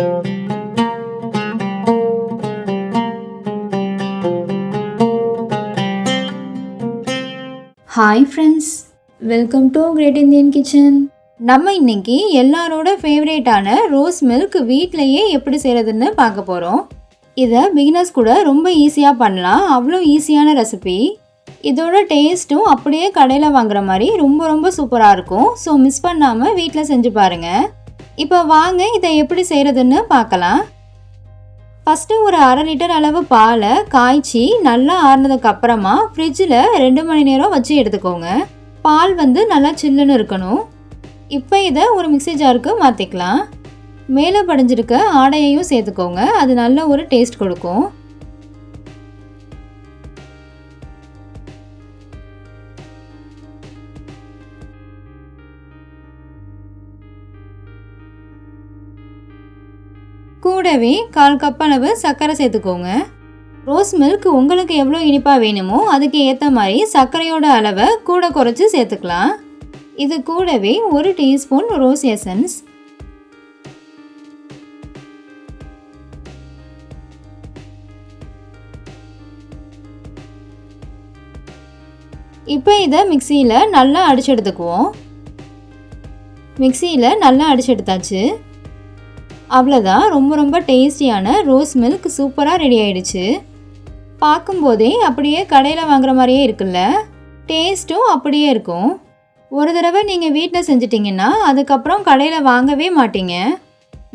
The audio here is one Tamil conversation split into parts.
Hi friends welcome to great Indian kitchen நம்ம இன்னைக்கு எல்லாரோட ஃபேவரேட்டான ரோஸ் மில்க் வீட்லேயே எப்படி செய்கிறதுன்னு பார்க்க போகிறோம் இதை பிகினர்ஸ் கூட ரொம்ப ஈஸியாக பண்ணலாம். அவ்வளோ ஈஸியான ரெசிபி இதோட டேஸ்ட்டும் அப்படியே கடையில் வாங்குற மாதிரி ரொம்ப ரொம்ப சூப்பராக இருக்கும். ஸோ மிஸ் பண்ணாமல் வீட்டில் செஞ்சு பாருங்கள் இப்போ வாங்க இதை எப்படி செய்கிறதுன்னு பார்க்கலாம். ஃபஸ்ட்டு ஒரு அரை லிட்டர் அளவு பாலை காய்ச்சி நல்லா ஆறுனதுக்கு அப்புறமா ஃப்ரிட்ஜில் ரெண்டு மணி நேரம் வச்சு எடுத்துக்கோங்க. பால் வந்து நல்லா சில்லுன்னு இருக்கணும். இப்போ இதை ஒரு மிக்சி ஜாருக்கு மாற்றிக்கலாம் மேலே படிஞ்சிருக்க ஆடையையும் சேர்த்துக்கோங்க அது நல்ல ஒரு டேஸ்ட் கொடுக்கும். கூடவே கால் கப் அளவு சர்க்கரை சேர்த்துக்கோங்க. ரோஸ் மில்க் உங்களுக்கு எவ்வளோ இனிப்பாக வேணுமோ அதுக்கு ஏற்ற மாதிரி சர்க்கரையோட அளவை கூட குறைச்சி சேர்த்துக்கலாம். இது கூடவே ஒரு டீஸ்பூன் ரோஸ் எசன்ஸ் இப்போ இதை மிக்சியில் நல்லா அடிச்சு எடுத்துக்குவோம். மிக்சியில் நல்லா அடிச்சு எடுத்தாச்சு. அவ்வளோதான் ரொம்ப ரொம்ப டேஸ்டியான ரோஸ் மில்க் சூப்பராக ரெடி ஆயிடுச்சு. பார்க்கும்போதே அப்படியே கடையில் வாங்குற மாதிரியே இருக்குல்ல? டேஸ்ட்டும் அப்படியே இருக்கும். ஒரு தடவை நீங்கள் வீட்டில் செஞ்சிட்டிங்கன்னா அதுக்கப்புறம் கடையில் வாங்கவே மாட்டீங்க.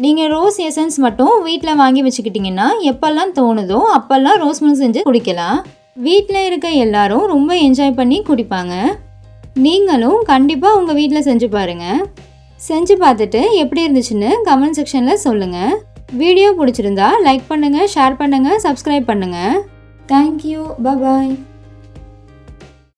நீங்கள் ரோஸ் எசன்ஸ் மட்டும் வீட்டில் வாங்கி வச்சுக்கிட்டிங்கன்னா எப்போல்லாம் தோணுதோ அப்போல்லாம் ரோஸ் மில்க் செஞ்சு குடிக்கலாம். வீட்டில் இருக்க எல்லாரும் ரொம்ப என்ஜாய் பண்ணி குடிப்பாங்க. நீங்களும் கண்டிப்பாக உங்கள் வீட்டில் செஞ்சு பாருங்கள் செஞ்சு பார்த்துட்டு எப்படி இருந்துச்சுன்னு கமெண்ட் செக்ஷனில் சொல்லுங்கள் வீடியோ பிடிச்சிருந்தா லைக் பண்ணுங்கள் ஷேர் பண்ணுங்கள் சப்ஸ்கிரைப் பண்ணுங்கள் தேங்க்யூ பாய்